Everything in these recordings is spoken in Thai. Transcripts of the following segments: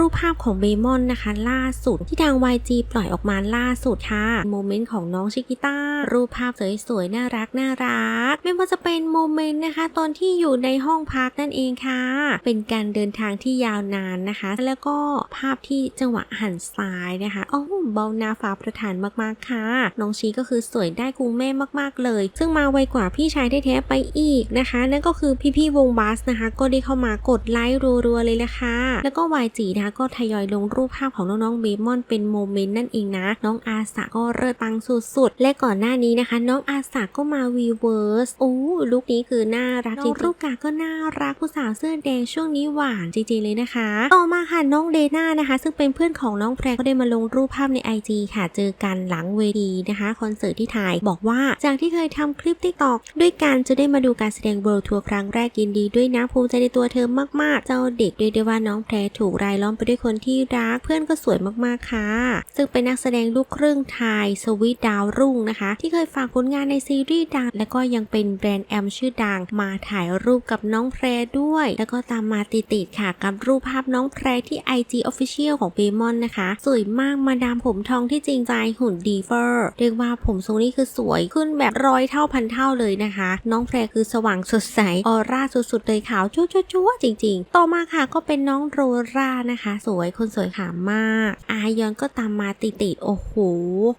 รูปภาพของเบมอนนะคะ ล่าสุดที่ทาง YG ปล่อยออกมาล่าสุดค่ะโมเมนต์ของน้องชิกิต้ารูปภาพสวยๆน่ารักน่ารัก ไม่ว่าจะเป็นโมเมนต์นะคะ ตอนที่อยู่ในห้องพักนั่นเองค่ะ เป็นการเดินทางที่ยาวนานนะคะ แล้วก็ภาพที่จังหวะหันซ้ายนะคะโอ้เบาหน้าฟ้าประทานมากๆค่ะ น้องชีก็คือสวยได้กูแม่มากๆเลย ซึ่งมาไวกว่าพี่ชายแท้ๆไปอีกนะคะ นั่นก็คือพี่ๆวงบัสนะคะ ก็ได้เข้ามากดไลค์รัวๆเลยละค่ะแล้วก็ YG นะคะก็ทยอยลงรูปภาพของน้องๆเบมอนเป็นโมเมนต์นั่นเองนะ น้องอาสาก็เลิศปังสุดๆ และก่อนหน้านี้นะคะ น้องอาสาก็มาวีเวิร์สโอ้ลุคนี้คือน่ารักจริงๆรูปกาก็น่ารักผู้สาวเสื้อแดงช่วงนี้หวานจริงๆเลยนะคะ ต่อมาค่ะน้องเดน่านะคะ ซึ่งเป็นเพื่อนของน้องแพรก็ได้มาลงรูปภาพใน IG ค่ะ เจอกันหลังเวทีนะคะคอนเสิร์ตที่ไทยบอกว่าจากที่เคยทำคลิปติ๊กตอกด้วยกันจะได้มาดูการแสดงเวิลด์ทัวร์ครั้งแรกยินดีด้วยนะภูมิใจในตัวเธอมากๆ เจ้าเด็กเรียกได้ว่าน้องแพรถูกรายล้อมไปด้วยคนที่รักเพื่อนก็สวยมากๆค่ะ ซึ่งเป็นนักแสดงลูกครึ่งไทยสวีทดาวรุ่งนะคะ ที่เคยฝากผลงานในซีรีส์ดัง และก็ยังเป็นแบรนด์แอมชื่อดัง มาถ่ายรูปกับน้องแพรด้วย แล้วก็ตามมาติดๆค่ะ กับรูปภาพน้องแพรที่ IG Official ของเบมอนนะคะ สวยมากมาดามผมทองที่จริงใจหุ่นดีเฟอร์เรียกว่าผมทรงนี้คือสวยขึ้นแบบร้อยเท่าพันเท่าเลยนะคะ น้องแพรคือสว่างสดใสออร่าสุดๆเลยขาวจั๊วจั๊วๆๆจริง ๆ ต่อมาค่ะก็เป็นน้องโรรานะคะสวยคนสวยขามาก อายอนก็ตามมาติดๆโอ้โห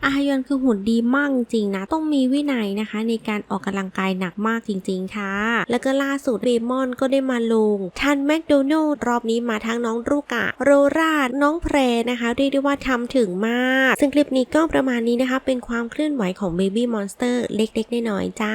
อายอนคือหุ่นดีมากจริงนะ ต้องมีวินัยนะคะ ในการออกกำลังกายหนักมากจริง ๆ ค่ะ แล้วก็ล่าสุดเบมอนก็ได้มาลงทันแมคโดนัลด์รอบนี้มาทั้งน้องรูกะโรราน้องแพรนะคะเรียกได้ว่าทำถึงมาก ซึ่งคลิปนี้ก็ประมาณนี้นะคะ เป็นความเคลื่อนไหวของ Baby Monster เล็กๆน้อยๆจ้า